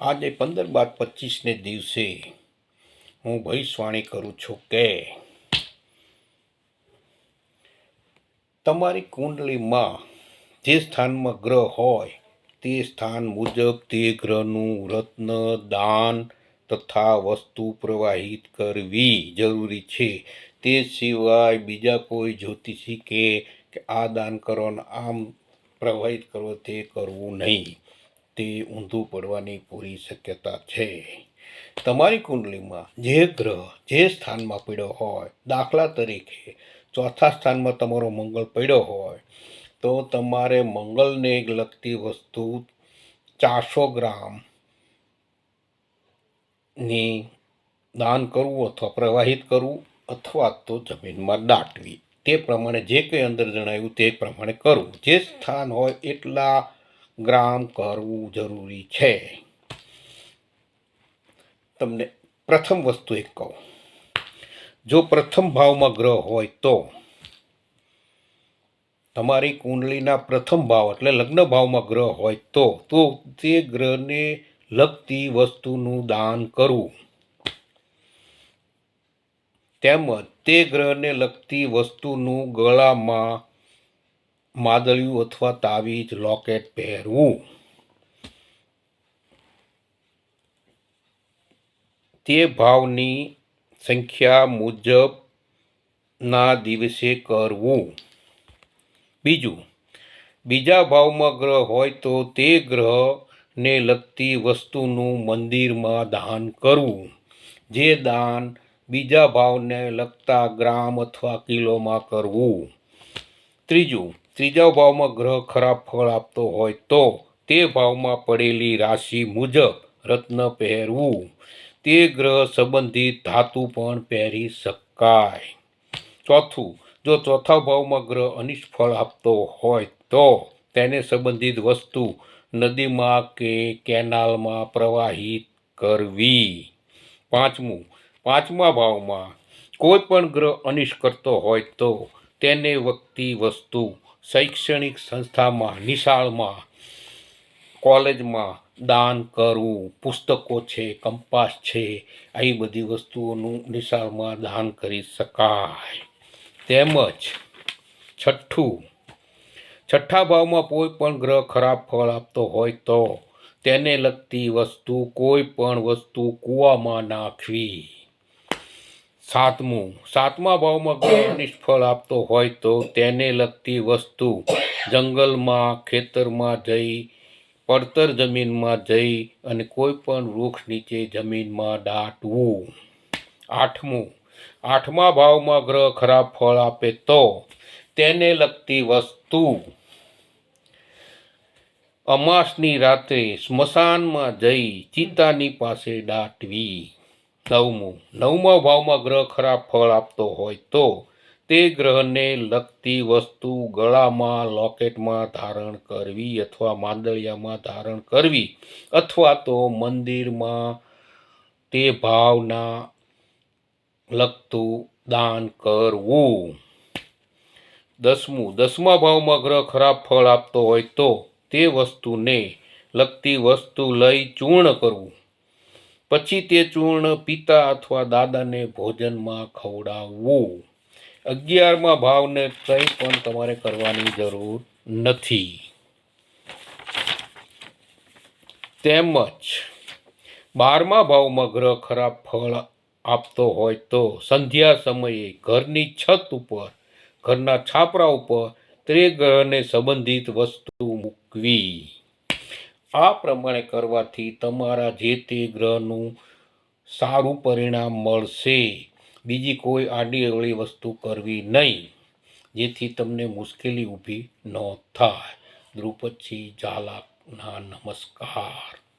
આજે પંદર બાર પચીસને દિવસે હું ભવિષ્યવાણી કરું છું કે તમારી કુંડલીમાં જે સ્થાનમાં ગ્રહ હોય, તે સ્થાન મુજબ તે ગ્રહનું રત્ન, દાન તથા વસ્તુ પ્રવાહિત કરવી જરૂરી છે. તે સિવાય બીજા કોઈ જ્યોતિષી કે આ દાન કરવાનું, આમ પ્રવાહિત કરો તે કરવું નહીં. તે ઊંધું પડવાની પૂરી શક્યતા છે. તમારી કુંડલીમાં જે ગ્રહ જે સ્થાનમાં પડ્યો હોય, દાખલા તરીકે ચોથા સ્થાનમાં તમારો મંગળ પડ્યો હોય, તો તમારે મંગળને લગતી વસ્તુ ચારસો ગ્રામની દાન કરવું અથવા પ્રવાહિત કરવું અથવા તો જમીનમાં દાટવી. તે પ્રમાણે જે કંઈ અંદર જણાવ્યું તે પ્રમાણે કરવું. જે સ્થાન હોય એટલા ગ્રામ કરવું જરૂરી છે. તમને પ્રથમ વસ્તુ એક કહું. જો પ્રથમ ભાવમાં ગ્રહ હોય તો તમારી કુંડલીના પ્રથમ ભાવ એટલે લગ્ન ભાવમાં ગ્રહ હોય તો તો તે ગ્રહને લગતી વસ્તુનું દાન કરવું. તેમજ તે ગ્રહને લગતી વસ્તુનું ગળામાં માદળિયું અથવા તાવીજ લોકેટ પહેરવું. તે ભાવની સંખ્યા મુજબના દિવસે કરવું. બીજું, બીજા ભાવમાં ગ્રહ હોય તો તે ગ્રહને લગતી વસ્તુનું મંદિરમાં દાન કરવું. જે દાન બીજા ભાવને લગતા ગ્રામ અથવા કિલોમાં કરવું. ત્રીજું ત્રીજા ભાવમાં ગ્રહ ખરાબ ફળ આપતો હોય તો તે ભાવમાં પડેલી રાશિ મુજબ રત્ન પહેરવું. તે ગ્રહ સંબંધિત ધાતુ પણ પહેરી શકાય. ચોથું, જો ચોથા ભાવમાં ગ્રહ અનિષ્ટ ફળ આપતો હોય તો તેને સંબંધિત વસ્તુ નદીમાં કે કેનાલમાં પ્રવાહિત કરવી. પાંચમું, પાંચમા ભાવમાં કોઈ પણ ગ્રહ અનિષ્ટ કરતો હોય તો તેને વગતી વસ્તુ શૈક્ષણિક સંસ્થામાં, નિશાળમાં, કોલેજમાં દાન કરવું, પુસ્તકો છે, કંપાસ છે, આવી બધી વસ્તુઓનું નિશાળમાં દાન કરી શકાય. તેમજ છઠ્ઠું, છઠ્ઠા ભાવમાં કોઈ પણ ગ્રહ ખરાબ ફળ આપતો હોય તો તેને લગતી વસ્તુ કોઈ પણ વસ્તુ કૂવામાં નાખવી. સાતમું. સાતમા ભાવમાં ગ્રહ નિષ્ફળ આપતો હોય તો તેને લગતી વસ્તુ જંગલમાં ખેતરમાં જઈ પડતર જમીનમાં જઈ અને કોઈ પણ વૃક્ષ નીચે જમીનમાં દાટવું. આઠમું. આઠમા ભાવમાં ગ્રહ ખરાબ ફળ આપે તો તેને લગતી વસ્તુ અમાસની રાત્રે સ્મશાનમાં જઈ ચિતાની પાસે દાટવી. નવમું. નવમા ભાવમાં ગ્રહ ખરાબ ફળ આપતો હોય તો તે ગ્રહને લગતી વસ્તુ ગળામાં, લોકેટમાં ધારણ કરવી અથવા માંદળિયામાં ધારણ કરવી અથવા તો મંદિરમાં તે ભાવના લગતું દાન કરવું. દસમું. દસમા ભાવમાં ગ્રહ ખરાબ ફળ આપતો હોય તો તે વસ્તુને લગતી વસ્તુ લઈ ચૂર્ણ કરવું. પછી તે ચૂર્ણ પિતા અથવા દાદાને ભોજનમાં ખવડાવવું. અગિયારમાં ભાવને કંઈ પણ તમારે કરવાની જરૂર નથી. તેમજ બારમા ભાવમાં ગ્રહ ખરાબ ફળ આપતો હોય તો સંધ્યા સમયે ઘરની છત ઉપર, ઘરના છાપરા ઉપર, ત્રે ગ્રહને સંબંધિત વસ્તુ મૂકવી. આ પ્રમાણે કરવાથી તમારા જે તે ગ્રહનું સારું પરિણામ મળશે. બીજી કોઈ આડી અવળી વસ્તુ કરવી નહીં, જેથી તમને મુશ્કેલી ઊભી ન થાય. દ્રુપદસિંહ ઝાલાના નમસ્કાર.